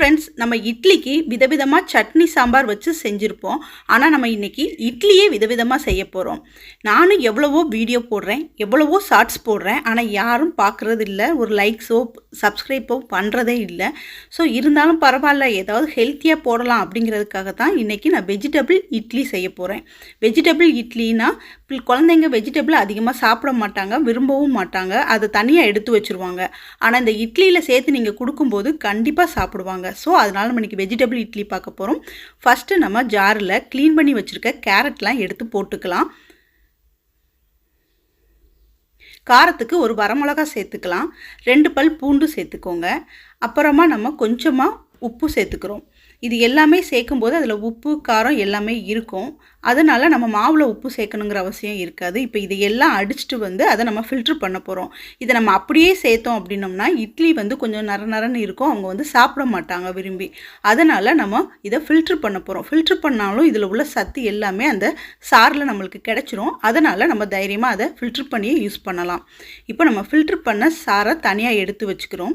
Friends நம்ம இட்லிக்கு விதவிதமாக சட்னி சாம்பார் வச்சு செஞ்சுருப்போம். ஆனால் நம்ம இன்றைக்கி இட்லியே விதவிதமாக செய்ய போகிறோம் நானும் எவ்வளவோ வீடியோ போடுறேன் எவ்வளவோ ஷார்ட்ஸ் போடுறேன் ஆனால் யாரும் பார்க்குறது இல்லை ஒரு லைக்ஸோ சப்ஸ்கிரைப்போ பண்ணுறதே இல்லை. ஸோ இருந்தாலும் பரவாயில்ல ஏதாவது ஹெல்த்தியாக போடலாம் அப்படிங்கிறதுக்காக தான் இன்றைக்கி நான் வெஜிடபிள் இட்லி செய்ய போகிறேன் வெஜிடபிள் இட்லினா குழந்தைங்க வெஜிடபிள் அதிகமாக சாப்பிட மாட்டாங்க விரும்பவும் மாட்டாங்க. அதை தனியாக எடுத்து வச்சுருவாங்க. ஆனால் இந்த இட்லியில் சேர்த்து நீங்கள் கொடுக்கும்போது கண்டிப்பாக சாப்பிடுவாங்க. ஸோ அதனால் நம்ம இன்றைக்கி வெஜிடபிள் இட்லி பார்க்க போகிறோம் ஃபஸ்ட்டு நம்ம ஜாரில் க்ளீன் பண்ணி வச்சுருக்க கேரட்லாம் எடுத்து போட்டுக்கலாம். காரத்துக்கு ஒரு வரமிளகா சேர்த்துக்கலாம். ரெண்டு பல் பூண்டு சேர்த்துக்கோங்க. அப்புறமா நம்ம கொஞ்சமாக உப்பு சேர்த்துக்கிறோம். இது எல்லாமே சேர்க்கும்போது அதில் உப்பு காரம் எல்லாமே இருக்கும். அதனால் நம்ம மாவில் உப்பு சேர்க்கணுங்கிற அவசியம் இருக்காது. இப்போ இது எல்லாம் அடிச்சுட்டு வந்து அதை நம்ம ஃபில்ட்ரு பண்ண போகிறோம் இதை நம்ம அப்படியே சேர்த்தோம் அப்படின்னோம்னா இட்லி வந்து கொஞ்சம் நர நரன்னு இருக்கும். அவங்க வந்து சாப்பிட மாட்டாங்க விரும்பி. அதனால் நம்ம இதை ஃபில்ட்ரு பண்ண போகிறோம் ஃபில்ட்ரு பண்ணாலும் இதில் உள்ள சத்து எல்லாமே அந்த சாரில் நம்மளுக்கு கிடச்சிரும். அதனால் நம்ம தைரியமாக அதை ஃபில்ட்ரு பண்ணியே யூஸ் பண்ணலாம். இப்போ நம்ம ஃபில்ட்ரு பண்ண சாரை தனியாக எடுத்து வச்சுக்கிறோம்.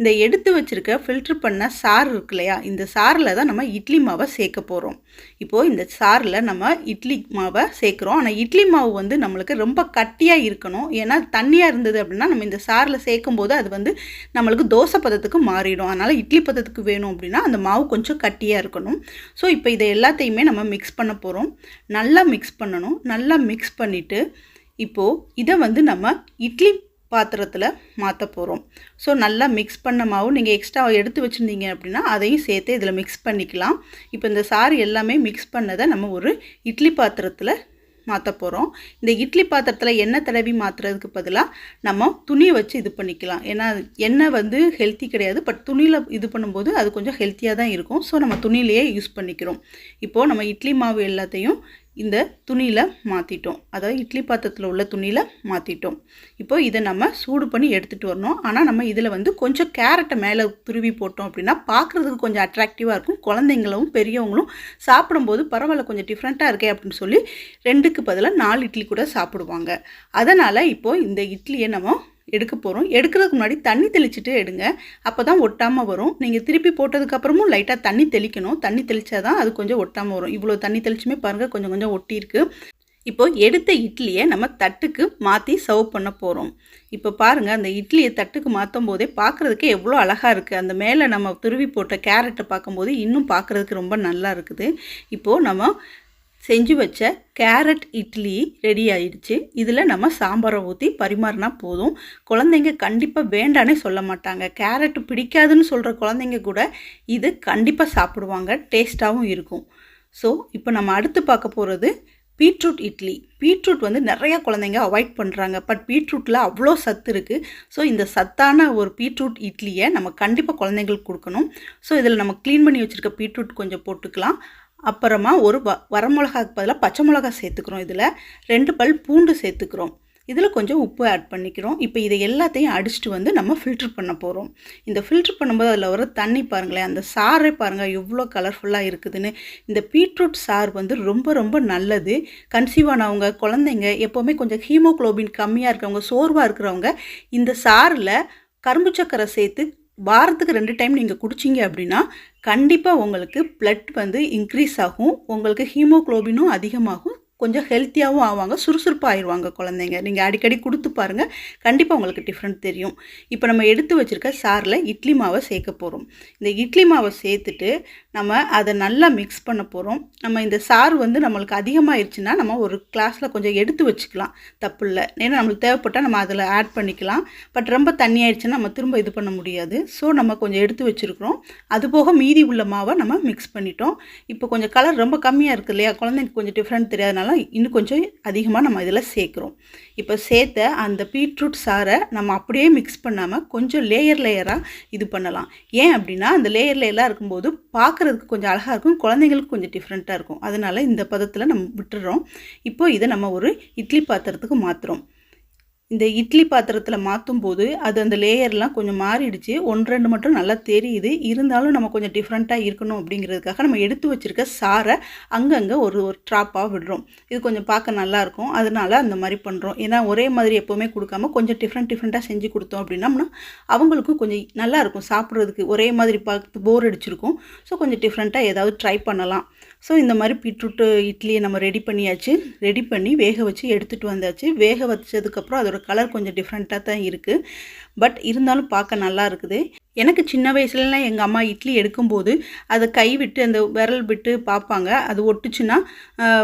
இந்த எடுத்து வச்சுருக்க ஃபில்ட்ரு பண்ண சாறு இருக்கு இல்லையா? இந்த சாரில் தான் நம்ம இட்லி மாவை சேர்க்க போகிறோம் இப்போது இந்த சாரில் நம்ம இட்லி மாவை சேர்க்குறோம். ஆனால் இட்லி மாவு வந்து நம்மளுக்கு ரொம்ப கட்டியாக இருக்கணும். ஏன்னா தண்ணியாக இருந்தது அப்படின்னா நம்ம இந்த சாரில் சேர்க்கும் போது அது வந்து நம்மளுக்கு தோசை பதத்துக்கு மாறிடும். அதனால் இட்லி பதத்துக்கு வேணும் அப்படின்னா அந்த மாவு கொஞ்சம் கட்டியாக இருக்கணும். ஸோ இப்போ இதை எல்லாத்தையுமே நம்ம மிக்ஸ் பண்ண போகிறோம் நல்லா மிக்ஸ் பண்ணணும். நல்லா மிக்ஸ் பண்ணிவிட்டு இப்போது இதை வந்து நம்ம இட்லி பாத்திரத்தில் மாற்ற போகிறோம் ஸோ நல்லா மிக்ஸ் பண்ண மாவு நீங்கள் எக்ஸ்ட்ரா எடுத்து வச்சுருந்தீங்க அப்படின்னா அதையும் சேர்த்து இதில் மிக்ஸ் பண்ணிக்கலாம். இப்போ இந்த சாறு எல்லாமே மிக்ஸ் பண்ணதை நம்ம ஒரு இட்லி பாத்திரத்தில் மாற்ற போகிறோம் இந்த இட்லி பாத்திரத்தில் எண்ணெய் தடவி மாற்றுறதுக்கு பதிலாக நம்ம துணியை வச்சு இது பண்ணிக்கலாம். ஏன்னா எண்ணெய் வந்து ஹெல்த்தி கிடையாது. பட் துணியில் இது பண்ணும்போது அது கொஞ்சம் ஹெல்த்தியாக தான் இருக்கும். ஸோ நம்ம துணியிலேயே யூஸ் பண்ணிக்கிறோம். இப்போது நம்ம இட்லி மாவு எல்லாத்தையும் இந்த துணியில் மாற்றிட்டோம் அதாவது இட்லி பாத்திரத்தில் உள்ள துணியில் மாற்றிட்டோம் இப்போ இதை நம்ம சூடு பண்ணி எடுத்துகிட்டு வரணும். ஆனால் நம்ம இதில் வந்து கொஞ்சம் கேரட்டை மேலே துருவி போட்டோம் அப்படின்னா பார்க்குறதுக்கு கொஞ்சம் அட்ராக்டிவாக இருக்கும். குழந்தைங்களும் பெரியவங்களும் சாப்பிடும்போது பரவாயில்ல கொஞ்சம் டிஃப்ரெண்ட்டாக இருக்கே அப்படின்னு சொல்லி ரெண்டுக்கு பதிலாக நாலு இட்லி கூட சாப்பிடுவாங்க. அதனால் இப்போது இந்த இட்லியை நம்ம எடுக்க போகிறோம் எடுக்கிறதுக்கு முன்னாடி தண்ணி தெளிச்சுட்டு எடுங்க. அப்போ தான் ஒட்டாமல் வரும். நீங்கள் திருப்பி போட்டதுக்கப்புறமும் லைட்டாக தண்ணி தெளிக்கணும். தண்ணி தெளித்தா தான் அது கொஞ்சம் ஒட்டாமல் வரும். இவ்வளோ தண்ணி தெளிச்சுமே பாருங்கள் கொஞ்சம் கொஞ்சம் ஒட்டியிருக்கு இப்போ எடுத்த இட்லியை நம்ம தட்டுக்கு மாற்றி சர்வ் பண்ண போகிறோம் இப்போ பாருங்கள் அந்த இட்லியை தட்டுக்கு மாற்றும் போதே பார்க்குறதுக்கு எவ்வளோ அழகாக இருக்குது அந்த மேலே நம்ம துருவி போட்ட கேரட்டை பார்க்கும்போது இன்னும் பார்க்குறதுக்கு ரொம்ப நல்லா இருக்குது. இப்போது நம்ம செஞ்சு வச்ச கேரட் இட்லி ரெடி ஆயிடுச்சு. இதில் நம்ம சாம்பாரை ஊற்றி பரிமாறினா போதும். குழந்தைங்க கண்டிப்பாக வேண்டானே சொல்ல மாட்டாங்க. கேரட் பிடிக்காதுன்னு சொல்கிற குழந்தைங்க கூட இது கண்டிப்பாக சாப்பிடுவாங்க. டேஸ்ட்டாகவும் இருக்கும். ஸோ இப்போ நம்ம அடுத்து பார்க்க போகிறது பீட்ரூட் இட்லி. பீட்ரூட் வந்து நிறைய குழந்தைங்க அவாய்ட் பண்ணுறாங்க பட் பீட்ரூட்டில் அவ்வளோ சத்து இருக்குது ஸோ இந்த சத்தான ஒரு பீட்ரூட் இட்லியை நம்ம கண்டிப்பாக குழந்தைங்களுக்கு கொடுக்கணும். ஸோ இதில் நம்ம க்ளீன் பண்ணி வச்சுருக்க பீட்ரூட் கொஞ்சம் போட்டுக்கலாம். அப்புறமா ஒரு வ வரமிளகாக்கு பதிலாக பச்சை மிளகா சேர்த்துக்கிறோம் இதில். ரெண்டு பல் பூண்டு சேர்த்துக்கிறோம். இதில் கொஞ்சம் உப்பு ஆட் பண்ணிக்கிறோம். இப்போ இதை எல்லாத்தையும் அடிச்சுட்டு வந்து நம்ம ஃபில்ட்ரு பண்ண போகிறோம் இந்த ஃபில்ட்ரு பண்ணும்போது அதில் வர தண்ணி பாருங்களேன் அந்த சாறை பாருங்கள் எவ்வளோ கலர்ஃபுல்லாக இருக்குதுன்னு. இந்த பீட்ரூட் சார் வந்து ரொம்ப ரொம்ப நல்லது. கன்சீவ் ஆனவங்க குழந்தைங்க எப்போவுமே கொஞ்சம் ஹீமோக்ளோபின் கம்மியாக இருக்கிறவங்க சோர்வாக இருக்கிறவங்க இந்த சாறில் கரும்பு சக்கரை சேர்த்து வாரத்துக்கு ரெண்டு டைம் நீங்கள் குடிச்சிங்க அப்படின்னா கண்டிப்பாக உங்களுக்கு பிளட் வந்து இன்க்ரீஸ் ஆகும். உங்களுக்கு ஹீமோக்ளோபினும் அதிகமாகும். கொஞ்சம் ஹெல்த்தியாகவும் ஆவாங்க சுறுசுறுப்பாக ஆயிடுவாங்க குழந்தைங்க. நீங்கள் அடிக்கடி கொடுத்து பாருங்கள் கண்டிப்பாக உங்களுக்கு டிஃப்ரெண்ட் தெரியும். இப்போ நம்ம எடுத்து வச்சுருக்க சாரில் இட்லி மாவை சேர்க்க போகிறோம் இந்த இட்லி மாவை சேர்த்துட்டு நம்ம அதை நல்லா மிக்ஸ் பண்ண போகிறோம் நம்ம இந்த சாறு வந்து நம்மளுக்கு அதிகமாகிடுச்சுன்னா நம்ம ஒரு கிளாஸில் கொஞ்சம் எடுத்து வச்சுக்கலாம். தப்பு இல்லை. ஏன்னா நம்மளுக்கு தேவைப்பட்டால் நம்ம அதில் ஆட் பண்ணிக்கலாம். பட் ரொம்ப தண்ணி ஆயிடுச்சுன்னா நம்ம திரும்ப இது பண்ண முடியாது. ஸோ நம்ம கொஞ்சம் எடுத்து வச்சுருக்கிறோம். அது போக மீதி உள்ள மாவை நம்ம மிக்ஸ் பண்ணிட்டோம். இப்போ கொஞ்சம் கலர் ரொம்ப கம்மியாக இருக்குது இல்லையா? குழந்தைங்க கொஞ்சம் டிஃப்ரெண்ட் தெரியாதனால இன்னும் கொஞ்சம் அதிகமாக நம்ம இதில் சேர்க்குறோம். இப்போ சேர்த்த அந்த பீட்ரூட் சாறை நம்ம அப்படியே மிக்ஸ் பண்ணாமல் கொஞ்சம் லேயர் லேயராக இது பண்ணலாம். ஏன் அப்படின்னா அந்த லேயர் லேயராக இருக்கும்போது பார்க்குறதுக்கு கொஞ்சம் அழகாக இருக்கும் குழந்தைங்களுக்கு கொஞ்சம் டிஃப்ரெண்ட்டாக இருக்கும். அதனால் இந்த பதத்தில் நம்ம விட்டுறோம். இப்போ இதை நம்ம ஒரு இட்லி பாத்திரத்துக்கு மாற்றுறோம் இந்த இட்லி பாத்திரத்தில் மாற்றும் போது அது அந்த லேயர்லாம் கொஞ்சம் மாறிடுச்சு. ஒன்று ரெண்டு மட்டும் நல்லா தெரியுது. இருந்தாலும் நம்ம கொஞ்சம் டிஃப்ரெண்ட்டாக இருக்கணும் அப்படிங்கிறதுக்காக நம்ம எடுத்து வச்சுருக்க சாரை அங்கங்கே ஒரு ஒரு ட்ராப்பாக விடுறோம். இது கொஞ்சம் பார்க்க நல்லாயிருக்கும். அதனால அந்த மாதிரி பண்ணுறோம் ஏன்னா ஒரே மாதிரி எப்போவுமே கொடுக்காம கொஞ்சம் டிஃப்ரெண்ட் டிஃப்ரெண்ட்டாக செஞ்சு கொடுத்தோம் அப்படின்னம்னா அவங்களுக்கும் கொஞ்சம் நல்லாயிருக்கும் சாப்பிட்றதுக்கு. ஒரே மாதிரி பார்த்து போர் அடிச்சிருக்கும். ஸோ கொஞ்சம் டிஃப்ரெண்ட்டாக ஏதாவது ட்ரை பண்ணலாம். ஸோ இந்த மாதிரி பீட்ரூட்டு இட்லியை நம்ம ரெடி பண்ணியாச்சு. ரெடி பண்ணி வேக வச்சு எடுத்துகிட்டு வந்தாச்சு. வேக வச்சதுக்கப்புறம் அதோட கலர் கொஞ்சம் டிஃப்ரெண்ட்டாக தான் இருக்குது பட் இருந்தாலும் பார்க்க நல்லா இருக்குது. எனக்கு சின்ன வயசுலலாம் எங்கள் அம்மா இட்லி எடுக்கும்போது அதை கை விட்டு அந்த விரல் விட்டு பார்ப்பாங்க அது ஒட்டுச்சுன்னா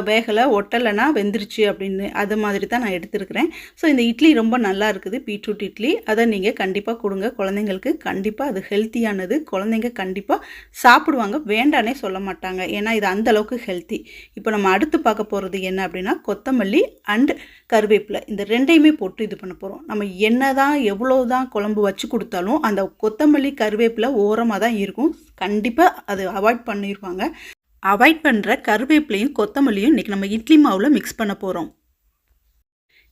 வேகலை ஒட்டலைன்னா வெந்துருச்சு அப்படின்னு அது மாதிரி தான் நான் எடுத்துருக்கிறேன். ஸோ இந்த இட்லி ரொம்ப நல்லா இருக்குது. பீட்ரூட் இட்லி. அதை நீங்கள் கண்டிப்பாக கொடுங்க. குழந்தைங்களுக்கு கண்டிப்பாக அது ஹெல்த்தியானது. குழந்தைங்க கண்டிப்பாக சாப்பிடுவாங்க. வேண்டானே சொல்ல மாட்டாங்க. ஏன்னா இது அந்தளவுக்கு ஹெல்த்தி. இப்போ நம்ம அடுத்து பார்க்க போகிறது என்ன அப்படின்னா கொத்தமல்லி அண்ட் கருவேப்பிலை. இந்த ரெண்டையுமே போட்டு இது பண்ண போகிறோம் நம்ம என்ன தான் எவ்வளோ தான் குழம்பு வச்சு கொடுத்தாலும் அந்த கொத்தமல்லி கருவேப்பிலை ஓரமாக தான் இருக்கும். கண்டிப்பாக அது அவாய்ட் பண்ணிடுவாங்க அவாய்ட் பண்ணுற கருவேப்பிலையும் கொத்தமல்லியும் இன்றைக்கி நம்ம இட்லி மாவில் மிக்ஸ் பண்ண போகிறோம்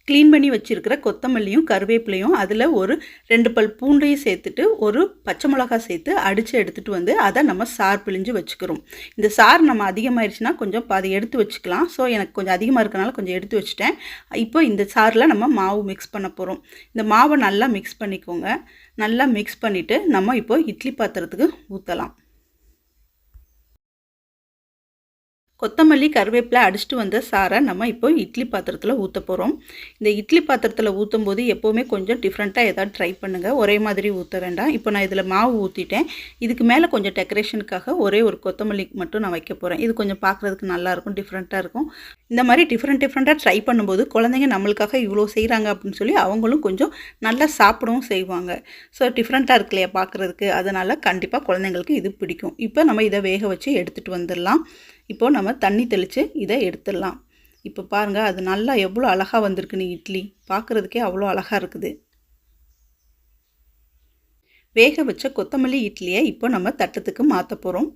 க்ளீன் பண்ணி வச்சுருக்கிற கொத்தமல்லியும் கருவேப்பிலையும் அதில் ஒரு ரெண்டு பல் பூண்டையும் சேர்த்துட்டு ஒரு பச்சை மிளகாய் சேர்த்து அடித்து எடுத்துகிட்டு வந்து அதை நம்ம சார் பிழிஞ்சு வச்சுக்கிறோம். இந்த சார் நம்ம அதிகமாகிடுச்சுன்னா கொஞ்சம் அதை எடுத்து வச்சுக்கலாம். ஸோ எனக்கு கொஞ்சம் அதிகமாக இருக்கனால கொஞ்சம் எடுத்து வச்சுட்டேன். இப்போ இந்த சாரில் நம்ம மாவு மிக்ஸ் பண்ண போகிறோம் இந்த மாவை நல்லா மிக்ஸ் பண்ணிக்கோங்க. நல்லா மிக்ஸ் பண்ணிவிட்டு நம்ம இப்போ இட்லி பாத்திரத்துக்கு ஊற்றலாம் கொத்தமல்லி கருவேப்பிலை அடிச்சுட்டு வந்த சாரை நம்ம இப்போ இட்லி பாத்திரத்தில் ஊற்ற போகிறோம் இந்த இட்லி பாத்திரத்தில் ஊற்றும் போது எப்போவுமே கொஞ்சம் டிஃப்ரெண்ட்டாக ஏதாவது ட்ரை பண்ணுங்கள் ஒரே மாதிரி ஊற்ற வேண்டாம். இப்போ நான் இதில் மாவு ஊற்றிட்டேன் இதுக்கு மேலே கொஞ்சம் டெக்கரேஷனுக்காக ஒரே ஒரு கொத்தமல்லி மட்டும் நான் வைக்க போகிறேன் இது கொஞ்சம் பார்க்குறதுக்கு நல்லாயிருக்கும் டிஃப்ரெண்ட்டாக இருக்கும். இந்த மாதிரி டிஃப்ரெண்ட் டிஃப்ரெண்ட்டாக ட்ரை பண்ணும்போது குழந்தைங்க நம்மளுக்காக இவ்வளோ செய்கிறாங்க அப்படின்னு சொல்லி அவங்களும் கொஞ்சம் நல்லா சாப்பிடவும் செய்வாங்க. ஸோ டிஃப்ரெண்ட்டாக இருக்கு இல்லையா பார்க்குறதுக்கு அதனால் கண்டிப்பாக குழந்தைங்களுக்கு இது பிடிக்கும். இப்போ நம்ம இதை வேக வச்சு எடுத்துகிட்டு வந்துடலாம். இப்போது நம்ம தண்ணி தெளித்து இதை எடுத்துடலாம். இப்போ பாருங்கள் அது நல்லா எவ்வளோ அழகாக வந்திருக்குன்னு இட்லி. பார்க்குறதுக்கே அவ்வளோ அழகாக இருக்குது. வேக வச்ச கொத்தமல்லி இட்லியை இப்போ நம்ம தட்டத்துக்கு மாற்ற போகிறோம்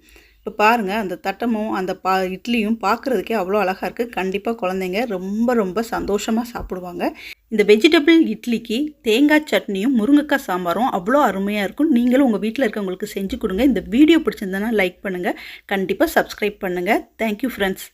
இப்போ பாருங்கள் அந்த தட்டமும் அந்த பா இட்லியும் பார்க்குறதுக்கே அவ்வளோ அழகாக இருக்குது கண்டிப்பாக குழந்தைங்க ரொம்ப ரொம்ப சந்தோஷமாக சாப்பிடுவாங்க. இந்த வெஜிடபிள் இட்லிக்கு தேங்காய் சட்னியும் முருங்கைக்காய் சாம்பாரும் அவ்வளோ அருமையாக இருக்கும். நீங்களும் உங்கள் வீட்டில் இருக்கவங்களுக்கு செஞ்சு கொடுங்க. இந்த வீடியோ பிடிச்சிருந்தனா லைக் பண்ணுங்கள் கண்டிப்பாக சப்ஸ்கிரைப் பண்ணுங்கள் தேங்க்யூ ஃப்ரெண்ட்ஸ்